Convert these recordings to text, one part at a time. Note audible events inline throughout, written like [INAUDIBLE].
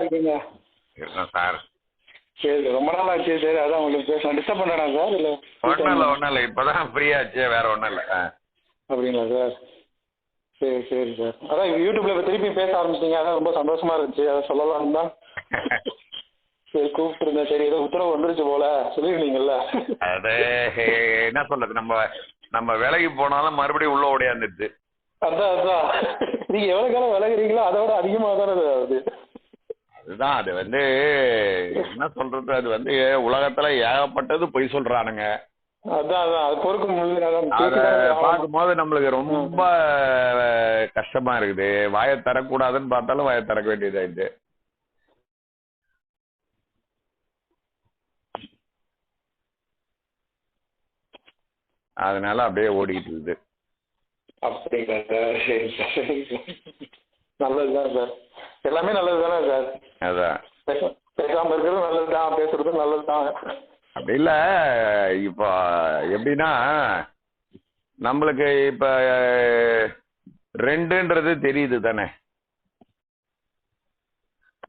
இருக்கீங்க? சார். சரி ரொம்ப நாள் ஆச்சு. சரி அதான் உங்களுக்கு பேசலாம் டிஸ்டர்ப் பண்ணுறேனா சார்? இல்லை ஒன்றும் இல்லை ஒன்றும் இல்லை. இப்போ தான் ஃப்ரீயாச்சு வேற ஒன்றும் இல்லை. அப்படிங்களா சார்? சரி சரி சார். அதான் யூடியூப்ல இப்போ திருப்பி பேச ஆரம்பிச்சிங்க அதான் ரொம்ப சந்தோஷமா இருந்துச்சு. அதை சொல்லலாம் தான். சரி கூப்பிட்டுருந்தேன். சரி ஏதோ உத்தரவு வந்துருச்சு போல. சொல்லியிருந்தீங்கல்ல. அது என்ன சொல்றது? நம்ம நம்ம வேலைக்கு போனாலும் மறுபடியும் உள்ள ஓடியாந்துடுது அதான் அதான். நீங்க எவ்வளவு காலம் விலகுறீங்களோ அதை விட அதிகமாக தானே அது அதுதான் அது வந்து என்ன சொல்றது அது வந்து உலகத்துல ஏகப்பட்டது பொய் சொல்றானுங்க. பார்க்கும்போது நம்மளுக்கு ரொம்ப கஷ்டமா இருக்குது. வாயை தரக்கூடாதுன்னு பார்த்தாலும் வாயை திறக்க வேண்டியதாயிடுது. அதனால அப்படியே ஓடிக்கிட்டு இருக்குது. அப்படிங்களா சார்? சரி சார் சரி. சார் நல்லது தான் சார். எல்லாமே நல்லது தானே சார்? அதான். பேச- பேசாம இருக்கிறது நல்லது தான் பேசுறதும் நல்லது தான். அப்படி இல்ல இப்போ எப்படின்னா நம்மளுக்கு இப்ப ரெண்டுன்றது தெரியுது தானே?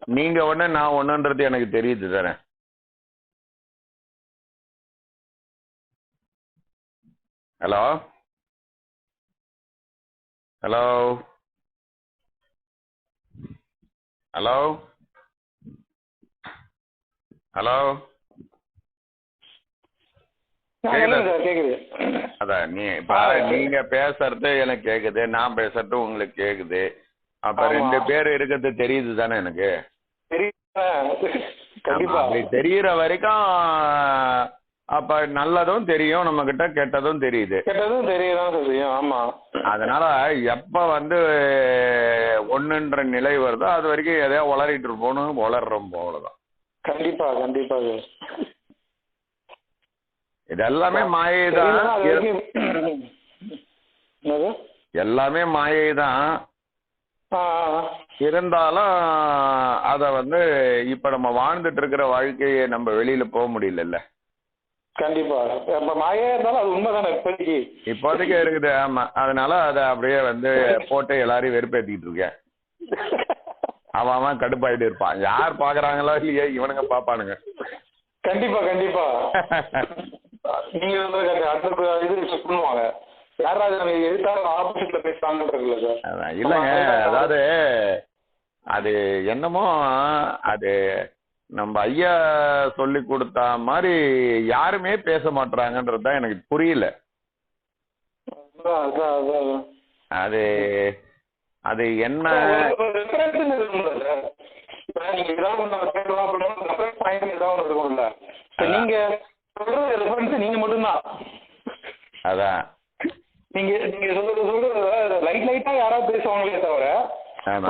நீங்க ஒண்ணு நான் ஒண்ணுன்றது எனக்கு தெரியுது தானே? ஹலோ? ஹலோ ஹலோ ஹலோ கேக்குது? அதான் நீ இப்ப நீங்க பேசுறது எனக்கு கேக்குது நான் பேசுறது உங்களுக்கு கேக்குது. அப்ப. ரெண்டு பேர் இருக்கிறது தெரியுது தானே எனக்கு? தெரியற வரைக்கும் அப்ப நல்லதும் தெரியும் நம்ம கிட்ட கெட்டதும் தெரியுது. கெட்டதும் தெரியதான் செய்யும் ஆமா. அதனால எப்ப வந்து ஒண்ணுன்ற நிலை வருதோ அது வரைக்கும் எதையோ உளறிட்டு இருப்போம்னு உளறோம் அவ்வளவுதான் கண்டிப்பா கண்டிப்பா. இது எல்லாமே மாயை தான் எல்லாமே மாயை தான். இருந்தாலும் அத வந்து இப்ப நம்ம வாழ்ந்துட்டு இருக்கிற வாழ்க்கையை நம்ம வெளியில போக முடியலல்ல. கண்டிப்பா. அப்ப மாயா இருந்தாலும் அது உண்மைதானே இப்போதைக்கு? இப்போதைக்கு இருக்குது ஆமா. அதனால அதை அப்படியே வந்து போட்டு எல்லாரையும் வெறுப்பேத்திட்டு இருக்கேன். அவன் அவன் கடுப்பாயிட்டு இருப்பான். யார் பாக்குறாங்களோ இல்லையோ இவனுங்க பாப்பானுங்க. கண்டிப்பா கண்டிப்பா. நீங்க வந்து அடுத்த இது பண்ணுவாங்க இல்லைங்க. அதாவது அது என்னமோ அது நம்ம ஐயா சொல்லி கொடுத்த மாதிரி யாருமே பேச மாட்றாங்கன்றது தான் எனக்கு புரியல. அது அது என்ன? நீங்க நீங்க மட்டும்தான். அதான். நீங்க நீங்க சொல்றது சொல்றது லைட் லைட்டா யாராவது பேசுவாங்களே தவிர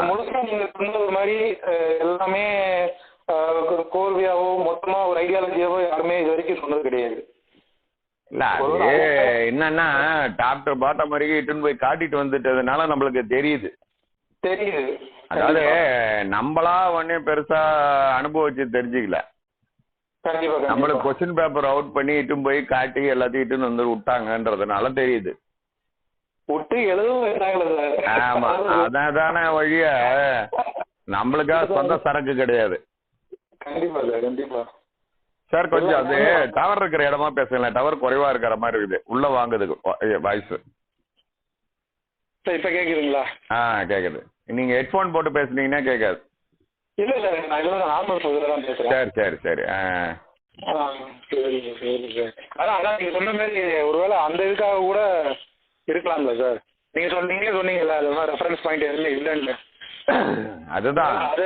முழுசா நீங்க சொன்னது மாதிரி எல்லாமே கோர்வையாவோ மொத்தமா ஒரு ஐடியாலஜியாவோ யாருமே இது வரைக்கும் சொன்னது கிடையாது. இல்ல அது என்னன்னா டாப் டு பாட்டம் வரைக்கும் இட்டுன்னு போய் காட்டிட்டு வந்துட்டதுனால நம்மளுக்கு தெரியுது. தெரியுது. அதாவது நம்மளா ஒன்னே பெருசா அனுபவிச்சு தெரிஞ்சுக்கல. நம்மளுக்கு கொஸ்டின் பேப்பர் அவுட் பண்ணி இட்டுன்னு போய் காட்டி எல்லாத்தையும் இட்டுன்னு வந்து விட்டாங்கன்றதுனால தெரியுது. விட்டு எழுதவும் ஆமா அதான் தானே வழிய. நம்மளுக்கா சொந்த சரக்கு கிடையாது. கண்டிப்பா சார் கண்டிப்பா. சார் கொஞ்சம் அது டவர் இருக்கிற இடமா பேசுங்களேன் டவர் குறைவா இருக்கிற மாதிரி இருக்குது. உள்ள வாங்குது வாய்ஸ் சார் இப்ப கேக்குதுங்களா? ஆ கேக்குது. நீங்க ஹெட்ஃபோன் போட்டு பேசுனீங்கன்னா கேட்காது இல்ல இல்ல நான் இதுல நார்மல் சொல்ல தான் பேசுறேன். சரி சரி சரி ஆ, சரிங்க சரி சார் அதான் அதான் நீங்க சொன்ன மாதிரி ஒருவேளை அந்த இதுக்காக கூட இருக்கலாம்ல சார். நீங்க சொன்னீங்களே சொன்னீங்கல்ல அது மாதிரி ரெஃபரன்ஸ் பாயிண்ட் எதுவுமே இல்லைன்னு. [COUGHS] அதுதான். அது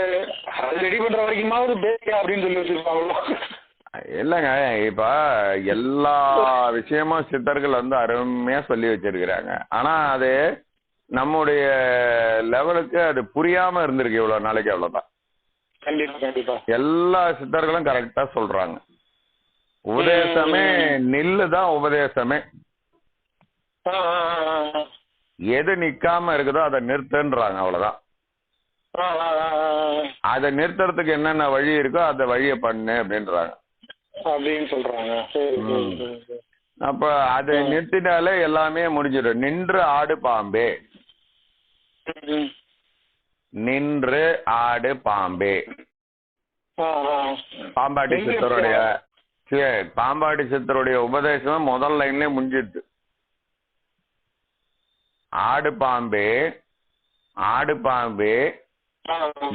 ரெடி பண்ற வரைக்குமாவது பேசியா அப்படின்னு சொல்லி வச்சிருப்பாங்களோ? இல்லைங்க இப்ப எல்லா விஷயமும் சித்தர்கள் வந்து அருமையா சொல்லி வச்சிருக்கிறாங்க. ஆனா அது நம்முடைய லெவலுக்கு அது புரியாம இருந்திருக்கு இவ்வளவு நாளைக்கு அவ்வளவுதான். எல்லா சித்தர்களும் கரெக்டா சொல்றாங்க. உபதேசமே நில்லு தான் உபதேசமே. எது நிக்காம இருக்குதோ அதை நிறுத்துன்றாங்க அவ்வளவுதான். அதை நிறுத்துறதுக்கு என்னென்ன வழி இருக்கோ அந்த வழியை பண்ணு அப்படின்றாங்க. அப்படின்னு சொல்றாங்க. அப்ப அதை நிறுத்தினாலே எல்லாமே முடிஞ்சிடும். நின்று ஆடு பாம்பே. நின்று ஆடு பாம்பே. பாம்பாட்டி சித்தருடைய பாம்பாட்டி சித்தருடைய உபதேசம் முதல் லைன்லயே முடிஞ்சிடுது. ஆடு பாம்பே ஆடு பாம்பே.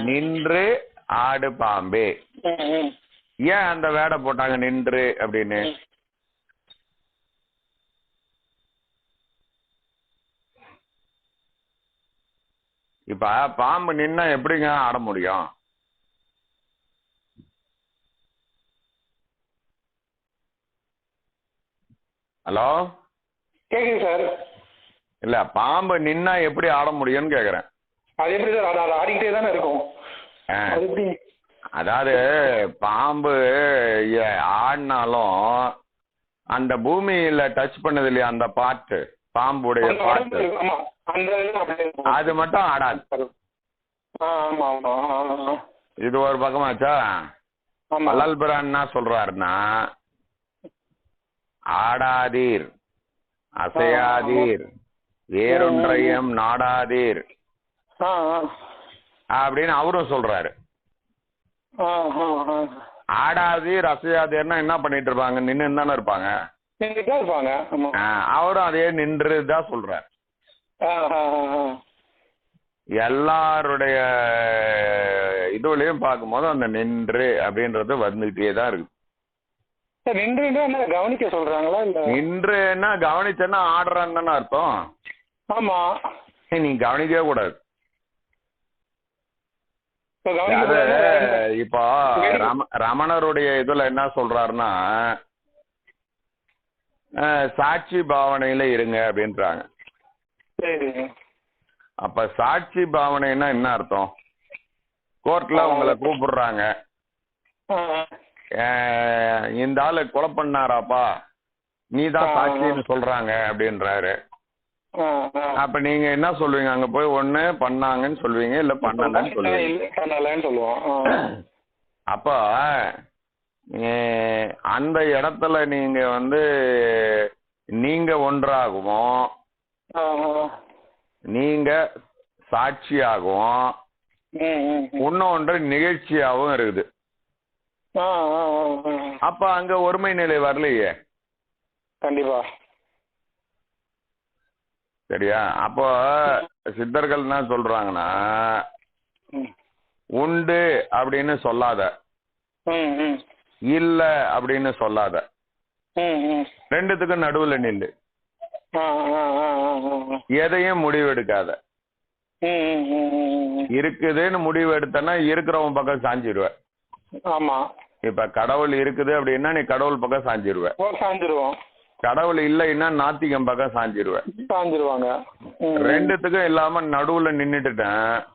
நின்று ஆடு பாம்பே. ஏன் அந்த வேடை போட்டாங்க நின்று அப்படின்னு. இப்ப பாம்பு நின்னா எப்படிங்க ஆட முடியும் ஹலோ கேக்குது சார் இல்ல பாம்பு நின்னா எப்படி ஆட முடியும்னு கேக்குறேன் அது எப்படி சார்? அது அது ஆடிக்கிட்டே தானே இருக்கும். ஆ. அது எப்படி? அதாவது பாம்பு ஆடினாலும் அந்த பூமியில டச் பண்ணது இல்லையா அந்த பாட்டு பாம்புடைய பாட்டு. அது மட்டும் ஆடாது. இது ஒரு பக்கமாச்சா ஆமா. வள்ளல் பிரான் என்ன சொல்றாருன்னா ஆடாதீர் அசையாதீர் வேறொன்றையும் நாடாதீர். அப்படின்னு அவரும் சொல்றாரு. ஆ ஆ ஆ. ஆடாதீர் அசையாதீர்னா என்ன பண்ணிட்டு இருப்பாங்க? நின்று தானே இருப்பாங்க. இருப்பாங்க. அவரும் அதே நின்று தான் சொல்றாரு. எல்லாருடைய இதுலயும் பார்க்கும்போது அந்த நின்று அப்படின்றது வந்துகிட்டே தான் இருக்கு. நின்று நின்று என்ன கவனிக்க சொல்றாங்களா இல்ல? நின்றுன்னா கவனிச்சேன்னா ஆடுறான்னு அர்த்தம். ஆமா. நீ கவனிக்கவே கூடாது. இப்ப ரம ரமணருடைய இதுல என்ன சொல்றாருன்னா சாட்சி பாவனையில இருங்க அப்படின்றாங்க. அப்ப சாட்சி பாவனைன்னா என்ன அர்த்தம்? கோர்ட்ல உங்களை கூப்பிடுறாங்க. இந்த ஆளு கொலை பண்ணாராப்பா? நீ தான். சாட்சின்னு சொல்றாங்க அப்படின்றாரு. அப்ப நீங்க என்ன சொல்லுவீங்க அங்க போய் ஒண்ணு பண்ணாங்கன்னு சொல்லுவீங்க இல்ல பண்ணலன்னு சொல்லுவீங்க பண்ணலன்னு சொல்லுவோம். அப்போ அந்த இடத்துல நீங்க வந்து நீங்க ஒன்றாகவும். நீங்க சாட்சியாகவும் ம், ம், ம். இன்னொன்று நிகழ்ச்சியாகவும் இருக்குது. அப்ப அங்க ஒருமை நிலை வரலையே கண்டிப்பா சரியா அப்போ சித்தர்கள் என்ன சொல்றாங்கன்னா. உண்டு அப்படின்னு சொல்லாத. இல்ல அப்படின்னு சொல்லாத. ரெண்டுத்துக்கும் நடுவுல நில்லு. எதையும் முடிவெடுக்காத. இருக்குதுன்னு முடிவு எடுத்தனா இருக்கிறவன் பக்கம் சாஞ்சிருவ ஆமா இப்ப கடவுள் இருக்குது அப்படின்னா நீ கடவுள் பக்கம் சாஞ்சிருவ சாஞ்சிருவோம் கடவுள் இல்லைன்னா நாத்திகம் பக்கம் சாஞ்சிருவ சாஞ்சிருவாங்க. ரெண்டுத்துக்கும் இல்லாம நடுவுல நின்னுட்டுட்டேன்.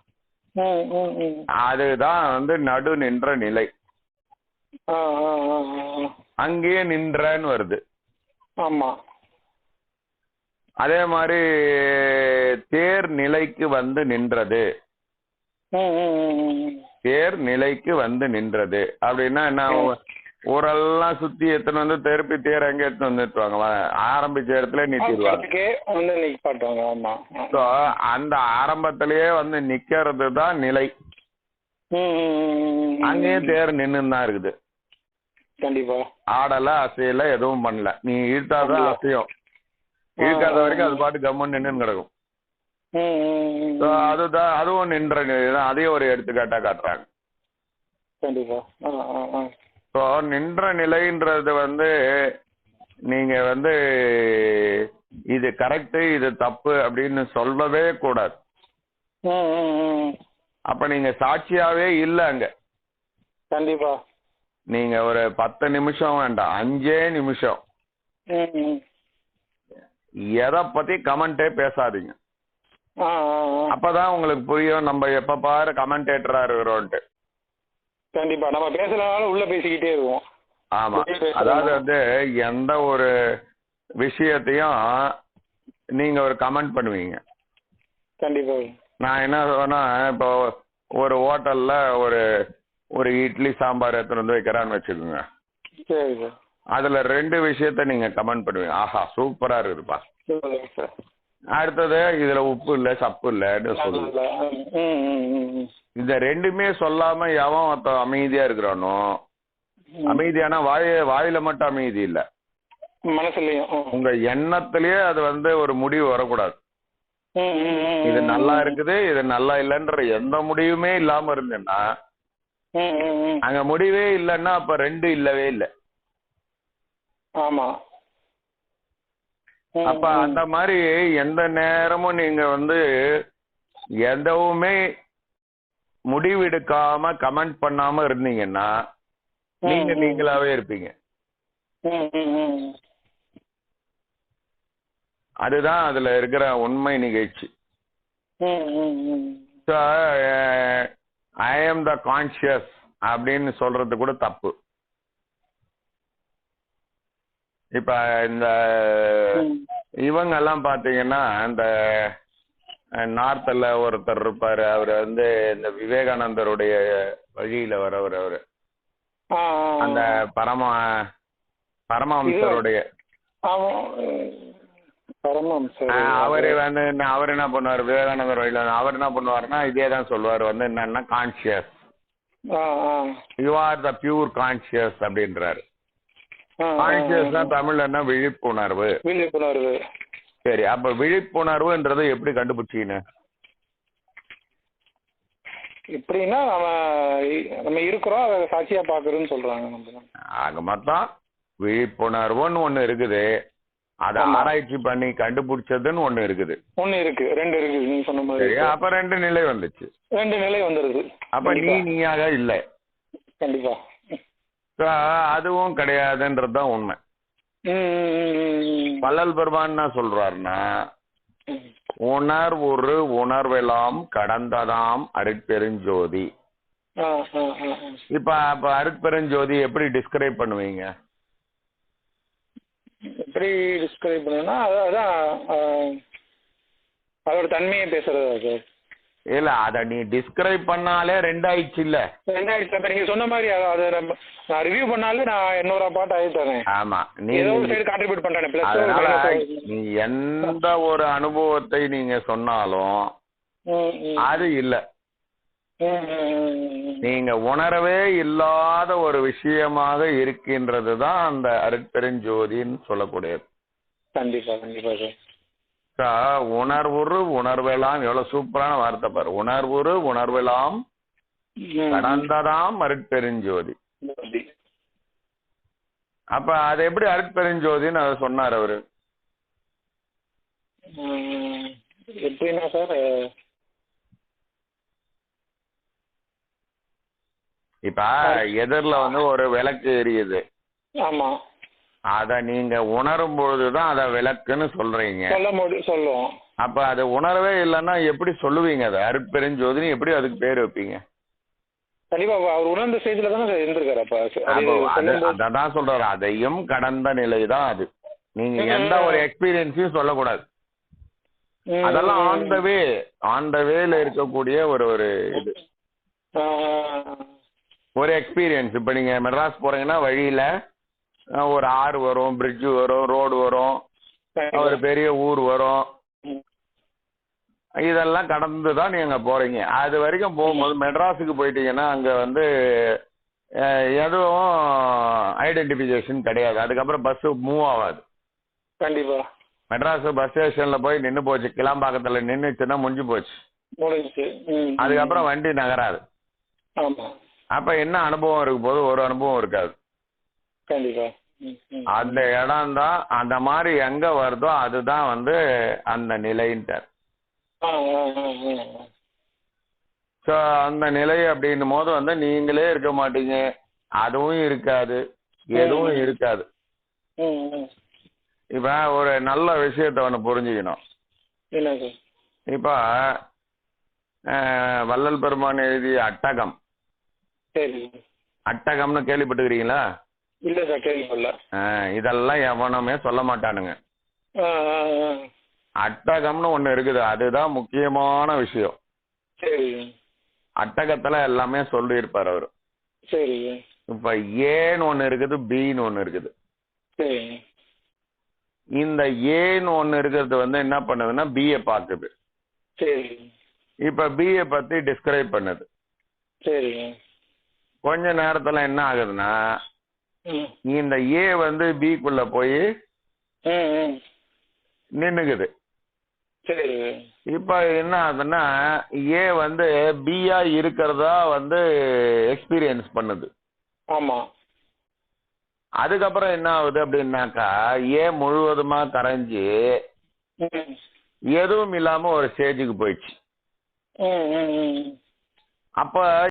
அதுதான் வந்து நடு நின்ற நிலை. அங்கேயே நின்றன்னு வருது. ஆமா. அதே மாதிரி தேர் நிலைக்கு வந்து நின்றது. தேர் நிலைக்கு வந்து நின்றது. அப்படின்னா என்ன ஊரெல்லாம் சுத்தி எத்தனை வந்து திருப்பி தேர் எங்க எடுத்து வந்துட்டுவாங்க. ஆரம்பிச்ச இடத்துல நிறுத்திடுவாங்க அந்த ஆரம்பத்திலேயே வந்து நிக்கிறது தான் நிலை. அங்கேயே தேர் நின்று தான் இருக்குது. கண்டிப்பா. ஆடல அசையல எதுவும் பண்ணல. நீ இழுத்தாதான் அசையும். இழுக்காத வரைக்கும் அது பாட்டு கம்மன் நின்று கிடக்கும். அதுதான் அதுவும் நின்ற அதையும் ஒரு எடுத்துக்காட்டா காட்டுறாங்க. கண்டிப்பா. ஸோ நின்ற நிலைன்றது வந்து நீங்க வந்து இது கரெக்டு இது தப்பு அப்படின்னு சொல்லவே கூடாது. அப்ப நீங்க சாட்சியாவே இல்ல அங்க. கண்டிப்பா. நீங்க ஒரு பத்து நிமிஷம் வேண்டாம் அஞ்சே நிமிஷம். எதை பத்தி கமெண்டே பேசாதீங்க. அப்பதான் உங்களுக்கு புரியும் நம்ம எப்ப பாரு கமெண்டேட்டரா இருக்கிறோன்ட்டு. கண்டிப்பா. நம்ம பேசலனாலும் உள்ள பேசிக்கிட்டே இருவோம். ஆமா. அதாவது வந்து எந்த ஒரு விஷயத்தையும் நீங்க ஒரு கமெண்ட் பண்ணுவீங்க. கண்டிப்பா. நான் என்ன சொன்னா இப்போ ஒரு ஹோட்டல்ல ஒரு ஒரு இட்லி சாம்பார் எடுத்துட்டு வந்து வைக்கிறான்னு வச்சுக்கோங்க. அதுல ரெண்டு விஷயத்த நீங்க கமெண்ட் பண்ணுவீங்க. ஆஹா சூப்பரா சார். அடுத்தது இதுல உப்பு இல்ல சப்பு இல்லன்னு ம். இந்த ரெண்டுமே சொல்லாம எவன் அமைதியா இருக்கிறானோ. அமைதியானா வாய வாயில மட்டும் அமைதி இல்ல மனசுலயும். உங்க எண்ணத்திலேயே அது வந்து ஒரு முடிவு வரக்கூடாது இது. நல்லா இருக்குது இது நல்லா இல்லைன்ற எந்த முடிவுமே இல்லாம இருந்தேன்னா. அங்க முடிவே இல்லைன்னா அப்ப ரெண்டு இல்லவே இல்லை ஆமா அப்ப. அந்த மாதிரி எந்த நேரமும் நீங்க வந்து எதுவுமே முடிவெடுக்காம கமெண்ட் பண்ணாம இருந்தீங்கன்னா நீங்க. நீங்களாவே இருப்பீங்க. அதுதான் அதுல இருக்கிற உண்மை நிகழ்ச்சி. ஐ ஆம் த கான்சியஸ் அப்படின்னு சொல்றது கூட தப்பு இப்ப இந்த. இவங்க எல்லாம் பாத்தீங்கன்னா இந்த நார்த்ல ஒருத்தர் இருப்பாரு. அவர் வந்து இந்த விவேகானந்தருடைய வழியில வரவர் அவரு. அந்த பரம பரமஹம்சருடைய. அவரு வந்து என்ன- அவர் என்ன பண்ணுவார்? விவேகானந்தர் வழியில அவர் என்ன பண்ணுவாருன்னா இதே தான் சொல்லுவார். வந்து என்னன்னா conscious you are the pure conscious அப்படின்றாரு. கான்சியஸ்னா விழிப்புணர்வு? விழிப்புணர்வு. சரி அப்ப விழிப்புணர்வுன்றதை எப்படி கண்டுபிடிச்சீங்க எப்படின்னா நம்ம நம்ம இருக்கிறோம் அதை சாட்சியா பாக்குறோம்னு சொல்றாங்க நம்ம. ஆக மொத்தம் விழிப்புணர்வுன்னு ஒண்ணு இருக்குது. அதை. ஆராய்ச்சி பண்ணி கண்டுபிடிச்சதுன்னு ஒண்ணு இருக்குது. ஒண்ணு இருக்கு. ரெண்டு இருக்கு. நீங்க சொன்ன மாதிரி அப்ப ரெண்டு நிலை வந்துச்சு. ரெண்டு நிலை வந்துருது. அப்ப நீ. நீயாக இல்லை. கண்டிப்பா. அதுவும் கிடையாதுன்றதுதான் உண்மை ம், ம், ம், ம். வள்ளல் பெருமான் சொல்றாருன்னா ம். உணர்வுரு உணர்வெல்லாம் கடந்ததாம் அருட்பெருஞ்சோதி. இப்ப அப்ப அருட்பெருஞ்சோதி எப்படி டிஸ்கிரைப் பண்ணுவீங்க எப்படி டிஸ்கிரைப் பண்ணணும்னா அதான் அதோட தன்மையை பேசுறதா சார் இல்ல அத நீ டிஸ்கிரைப் பண்ணாலே ரெண்டாயிடுச்சு. இல்ல ரெண்டாயிரத்தி இப்போ நீங்க சொன்ன மாதிரி அதை நம்ம நான் ரிவ்யூ பண்ணாலே நான் இன்னொரு பாட்டு ஆயிட்டானே ஆமா. நீ ஏதோ ஒரு சைடு கான்ட்ரிபியூட் பண்றேன் அதனால நீ எந்த ஒரு அனுபவத்தை நீங்க சொன்னாலும் அது இல்ல. நீங்க உணரவே இல்லாத ஒரு விஷயமாக இருக்கின்றது தான் அந்த அருட்பெருஞ்சோதின்னு சொல்லக்கூடியது. கண்டிப்பா கண்டிப்பா சார் சா, உணர்வுறு உணர்வெல்லாம் எவ்வளவு சூப்பரான வார்த்தை பாரு. உணர்வுறு உணர்வெல்லாம் கடந்ததாம் அருட்பெருஞ்சோதி. அப்ப அது எப்படி அருட்பெருஞ்சோதின்னு அதை சொன்னார் அவரு? எப்படின்னா சார் இப்ப எதிரில வந்து ஒரு விளக்கு எரியுது. ஆமா. அத நீங்க உணரும் பொழுதுதான் அத விளக்குன்னு சொல்றீங்க. சொல்ல முடியும் சொல்லுவோம். அப்ப அது உணரவே இல்லைன்னா எப்படி சொல்லுவீங்க அதை? அருட்பெருஞ்சோதினி எப்படி அதுக்கு பேர் வைப்பீங்க? கண்டிப்பா அவர் உணர்ந்த ஸ்டேஜ்ல தானே இருந்திருக்காரு. அப்ப அது அப்போ அது சொல்லும்போது- அததான் சொல்றாரு. அதையும் கடந்த நிலை தான் அது. நீங்க எந்த ஒரு. எக்ஸ்பீரியன்ஸையும் சொல்லக்கூடாது. அதெல்லாம் on the way on the வேல இருக்கக்கூடிய ஒரு ஒரு இது. ஒரு எக்ஸ்பீரியன்ஸ் இப்ப நீங்க மெட்ராஸ் போறீங்கன்னா வழியில ஒரு ஆறு வரும் பிரிட்ஜ் வரும் ரோடு வரும் ஒரு பெரிய ஊர் வரும். இதெல்லாம் கடந்து தான் நீங்க போறீங்க. அது வரைக்கும் போகும்போது மெட்ராஸுக்கு போயிட்டீங்கன்னா அங்க வந்து எதுவும் ஐடென்டிஃபிகேஷன் கிடையாது. அதுக்கப்புறம் பஸ் மூவ் ஆகாது. கண்டிப்பா. மெட்ராஸ் பஸ் ஸ்டேஷன்ல போய் நின்னு போச்சு. கிளாம்பாக்கத்துல நின்னுச்சுன்னா முடிஞ்சு போச்சு. அதுக்கப்புறம் வண்டி நகராது. அப்ப என்ன அனுபவம் இருக்கும் போது ஒரு அனுபவம் இருக்காது. கண்டிப்பா. அந்த இடம் தான் அந்த மாதிரி எங்க வருதோ அதுதான் வந்து அந்த நிலைன்ட்டார். ஸோ அந்த நிலை அப்படின்னும் போது வந்து நீங்களே இருக்க மாட்டீங்க. அதுவும் இருக்காது. எதுவும் இருக்காது. இப்ப ஒரு நல்ல விஷயத்த ஒன்று புரிஞ்சுக்கணும். இப்ப வள்ளல் பெருமான் எழுதிய அட்டகம். அட்டகம்னு கேள்விப்பட்டுக்கிறீங்களா இல்ல சார் கேள்விப்படல. இதெல்லாம் எவனுமே சொல்ல மாட்டானுங்க. அட்டகம்னு ஒண்ணு இருக்குது அதுதான் முக்கியமான விஷயம். சரி. அட்டகத்துல எல்லாமே சொல்லியிருப்பார் அவர். சரி. இப்ப ஏன்னு ஒண்ணு இருக்குது பின்னு ஒண்ணு இருக்குது. சரி. இந்த ஏன்னு ஒண்ணு இருக்கிறது வந்து என்ன பண்ணுதுன்னா பிஏ பாக்குது சரி. இப்ப பிஏ பத்தி டிஸ்கிரைப் பண்ணுது. சரிங்க கொஞ்ச நேரத்துல என்ன ஆகுதுன்னா இந்த ஏ வந்து பிக்குள்ள போய் நின்னுக்குது. சரி. இப்ப என்ன ஆகுதுன்னா ஏ வந்து பியா இருக்கிறதா வந்து எக்ஸ்பீரியன்ஸ் பண்ணுது. ஆமா. அதுக்கப்புறம் என்ன ஆகுது அப்படின்னாக்கா ஏ முழுவதுமா கரைஞ்சு எதுவும் இல்லாம ஒரு ஸ்டேஜுக்கு போயிடுச்சு. அப்ப